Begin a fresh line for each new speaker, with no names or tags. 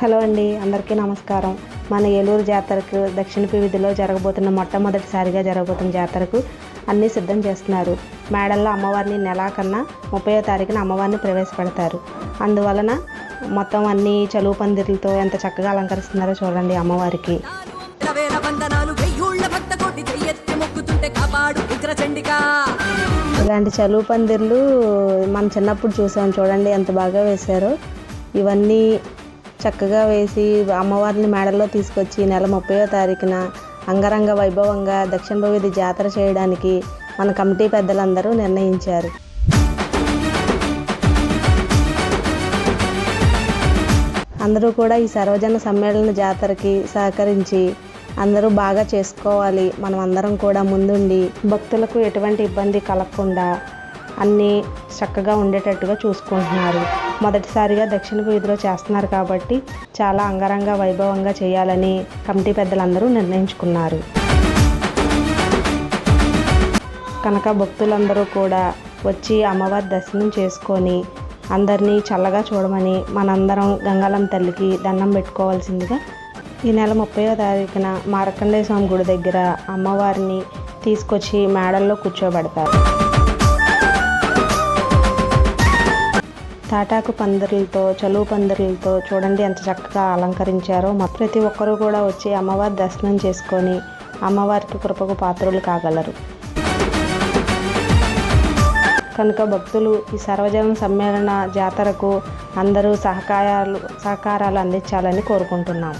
Hello అండి అందరికీ నమస్కారం. మన ఏలూరు జాతరకు దక్షిణపు వీధిలో జరగబోతున్న మొట్టమొదటిసారిగా జరగబోతున్న జాతరకు అన్నీ సిద్ధం చేస్తున్నారు. మేడల్లో అమ్మవారిని నెలా కన్నా ముప్పయో తారీఖున అమ్మవారిని ప్రవేశపెడతారు. అందువలన మొత్తం అన్ని చలువు పందిర్లతో ఎంత చక్కగా అలంకరిస్తున్నారో చూడండి అమ్మవారికి. ఇలాంటి చలువు పందిర్లు మనం చిన్నప్పుడు చూసాం చూడండి ఎంత బాగా వేశారో. ఇవన్నీ చక్కగా వేసి అమ్మవారిని మేడల్లో తీసుకొచ్చి నెల ముప్పయో తారీఖున అంగరంగ వైభవంగా దక్షిణ భవిధి జాతర చేయడానికి మన కమిటీ పెద్దలందరూ నిర్ణయించారు. అందరూ కూడా ఈ సర్వజన సమ్మేళన జాతరకి సహకరించి అందరూ బాగా చేసుకోవాలి. మనం అందరం కూడా ముందుండి భక్తులకు ఎటువంటి ఇబ్బంది కలగకుండా అన్నీ చక్కగా ఉండేటట్టుగా చూసుకుంటున్నారు. మొదటిసారిగా దక్షిణ వీధిలో చేస్తున్నారు కాబట్టి చాలా అంగరంగ వైభవంగా చేయాలని కమిటీ పెద్దలందరూ నిర్ణయించుకున్నారు. కనుక భక్తులందరూ కూడా వచ్చి అమ్మవారి దర్శనం చేసుకొని అందరినీ చల్లగా చూడమని మనందరం గంగాలం తల్లికి దండం పెట్టుకోవాల్సిందిగా ఈ నెల ముప్పైవ తారీఖున మార్కండేయ స్వామి గుడి దగ్గర అమ్మవారిని తీసుకొచ్చి మేడల్లో కూర్చోబెడతారు. తాటాకు పందిరులతో చలువు పందిరులతో చూడండి ఎంత చక్కగా అలంకరించారో. మా ప్రతి ఒక్కరూ కూడా వచ్చి అమ్మవారి దర్శనం చేసుకొని అమ్మవారికి కృపకు పాత్రలు కాగలరు. కనుక భక్తులు ఈ సర్వజన సమ్మేళన జాతరకు అందరూ సహకారాలు సహకారాలు అందించాలని కోరుకుంటున్నాం.